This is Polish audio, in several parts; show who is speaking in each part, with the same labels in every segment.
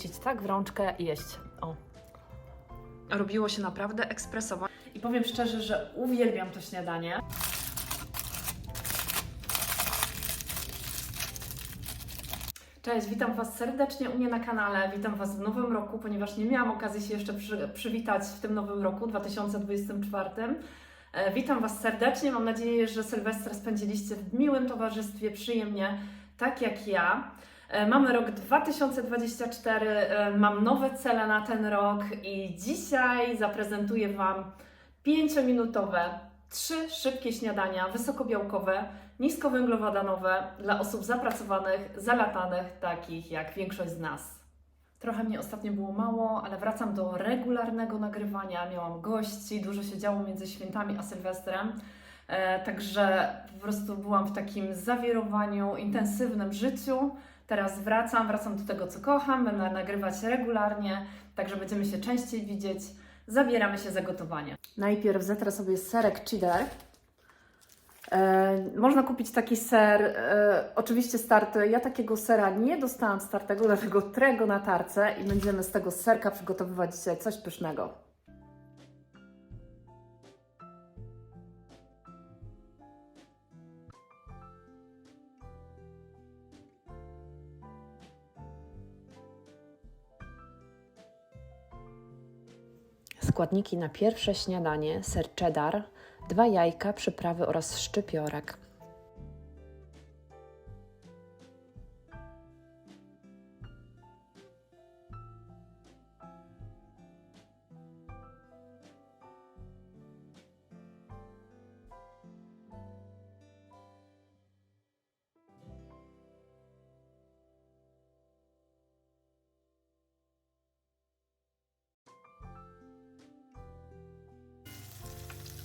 Speaker 1: chwycić tak w rączkę i jeść. O.
Speaker 2: Robiło się naprawdę ekspresowo.
Speaker 1: I powiem szczerze, że uwielbiam to śniadanie. Cześć, witam Was serdecznie u mnie na kanale. Witam Was w nowym roku, ponieważ nie miałam okazji się jeszcze przy, przywitać w tym nowym roku 2024. E, witam Was serdecznie. Mam nadzieję, że Sylwestra spędziliście w miłym towarzystwie, przyjemnie, tak jak ja. E, Mamy rok 2024, e, mam nowe cele na ten rok i dzisiaj zaprezentuję Wam 5-minutowe, trzy szybkie śniadania wysokobiałkowe, niskowęglowodanowe dla osób zapracowanych, zalatanych, takich jak większość z nas. Trochę mnie ostatnio było mało, ale wracam do regularnego nagrywania. Miałam gości, dużo się działo między świętami a Sylwestrem. E, także po prostu byłam w takim zawirowaniu, intensywnym życiu. Teraz wracam, wracam do tego, co kocham, będę nagrywać regularnie, także będziemy się częściej widzieć. Zabieramy się za gotowanie. Najpierw zetrę sobie serek cheddar. E, można kupić taki ser, e, oczywiście starty. Ja takiego sera nie dostałam startego, dlatego trę go na tarce i będziemy z tego serka przygotowywać dzisiaj coś pysznego.
Speaker 3: Składniki na pierwsze śniadanie: ser cheddar, dwa jajka, przyprawy oraz szczypiorek.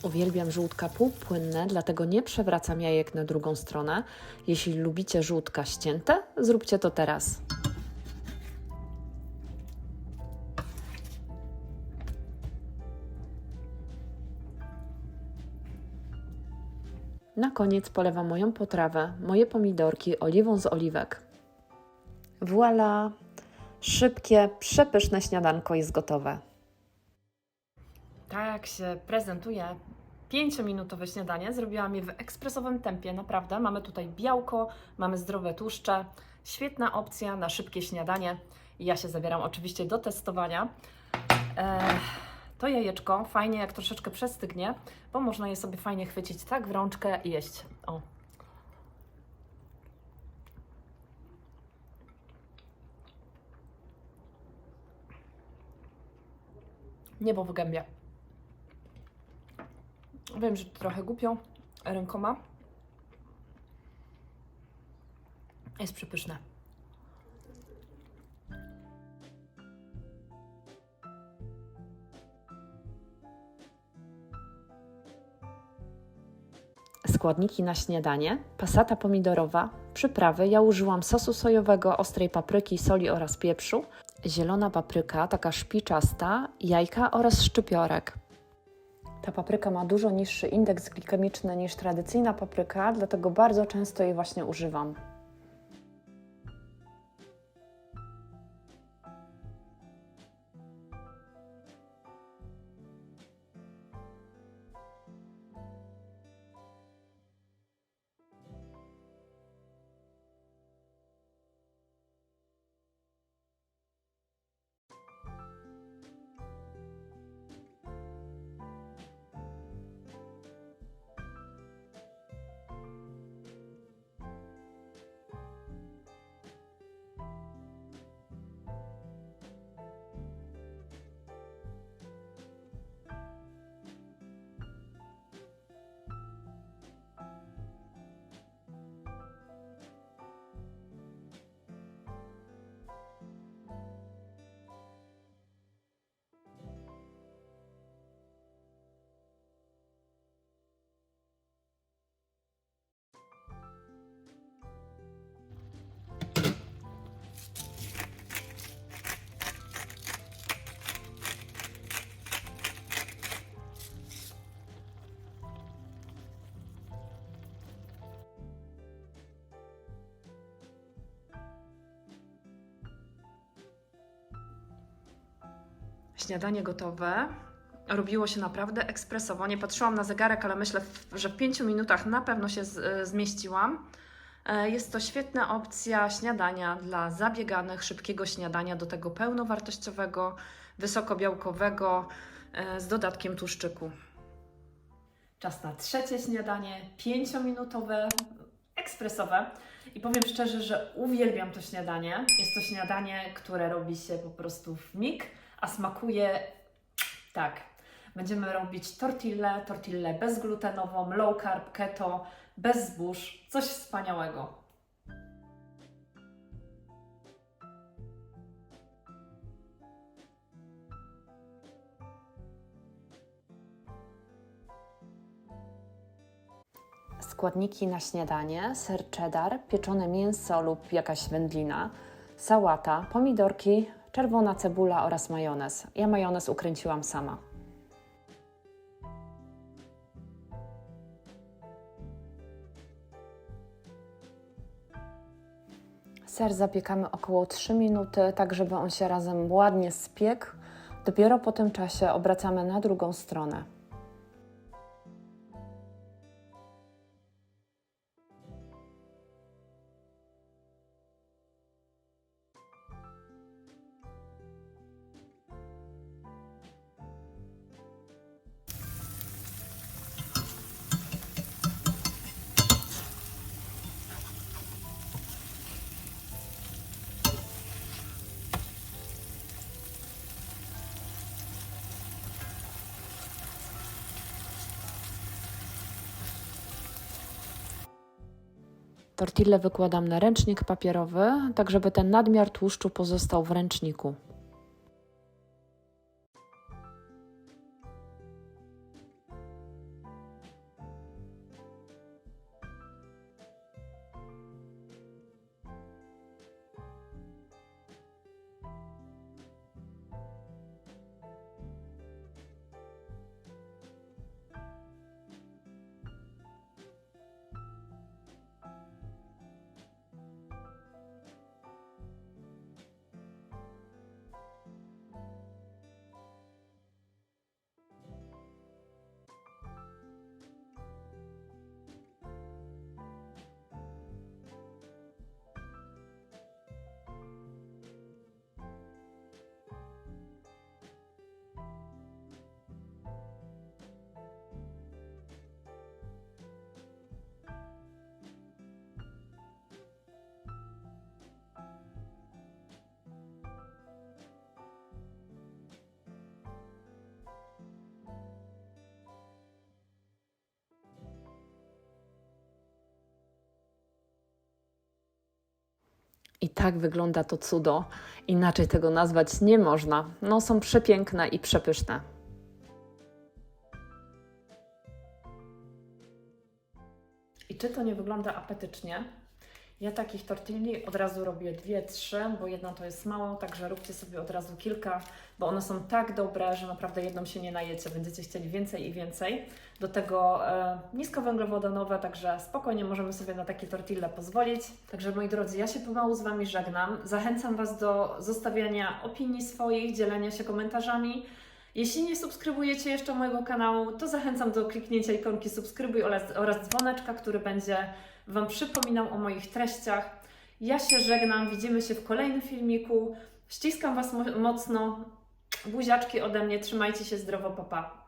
Speaker 3: Uwielbiam żółtka półpłynne, dlatego nie przewracam jajek na drugą stronę. Jeśli lubicie żółtka ścięte, zróbcie to teraz. Na koniec polewam moją potrawę, moje pomidorki oliwą z oliwek. Voila! Szybkie, przepyszne śniadanko jest gotowe.
Speaker 1: Tak się prezentuje 5-minutowe śniadanie. Zrobiłam je w ekspresowym tempie, naprawdę. Mamy tutaj białko, mamy zdrowe tłuszcze. Świetna opcja na szybkie śniadanie. Ja się zabieram oczywiście do testowania. To jajeczko fajnie, jak troszeczkę przestygnie, bo można je sobie fajnie chwycić tak w rączkę i jeść. O. Niebo w gębie. Wiem, że to trochę głupio rękoma. Jest przepyszne.
Speaker 3: Składniki na śniadanie: pasata pomidorowa, przyprawy. Ja użyłam sosu sojowego, ostrej papryki, soli oraz pieprzu, zielona papryka, taka szpiczasta, jajka oraz szczypiorek. Ta papryka ma dużo niższy indeks glikemiczny niż tradycyjna papryka, dlatego bardzo często jej właśnie używam.
Speaker 2: Śniadanie gotowe. Robiło się naprawdę ekspresowo. Nie patrzyłam na zegarek, ale myślę, że w 5 minutach na pewno się z, zmieściłam. E, Jest to świetna opcja śniadania dla zabieganych, szybkiego śniadania, do tego pełnowartościowego, wysokobiałkowego, e, z dodatkiem tłuszczyku.
Speaker 1: Czas na trzecie śniadanie, pięciominutowe, ekspresowe. I powiem szczerze, że uwielbiam to śniadanie. Jest to śniadanie, które robi się po prostu w mig, a smakuje tak. Będziemy robić tortillę, tortillę bezglutenową, low carb, keto, bez zbóż. Coś wspaniałego.
Speaker 3: Składniki na śniadanie: ser cheddar, pieczone mięso lub jakaś wędlina, sałata, pomidorki, czerwona cebula oraz majonez. Ja majonez ukręciłam sama. Ser zapiekamy około 3 minuty, tak żeby on się razem ładnie spiekł. Dopiero po tym czasie obracamy na drugą stronę. Tortillę wykładam na ręcznik papierowy, tak żeby ten nadmiar tłuszczu pozostał w ręczniku. I tak wygląda to cudo. Inaczej tego nazwać nie można. No, są przepiękne i przepyszne.
Speaker 1: I czy to nie wygląda apetycznie? Ja takich tortilli od razu robię dwie, trzy, bo jedna to jest mało, także róbcie sobie od razu kilka, bo one są tak dobre, że naprawdę jedną się nie najecie, będziecie chcieli więcej i więcej. Do tego e, niskowęglowodanowe, także spokojnie możemy sobie na takie tortille pozwolić. Także moi drodzy, ja się pomału z Wami żegnam. Zachęcam Was do zostawiania opinii swoich, dzielenia się komentarzami. Jeśli nie subskrybujecie jeszcze mojego kanału, to zachęcam do kliknięcia ikonki subskrybuj oraz, oraz dzwoneczka, który będzie Wam przypominał o moich treściach. Ja się żegnam, widzimy się w kolejnym filmiku. Ściskam Was mo- mocno. Buziaczki ode mnie, trzymajcie się zdrowo, papa. Pa.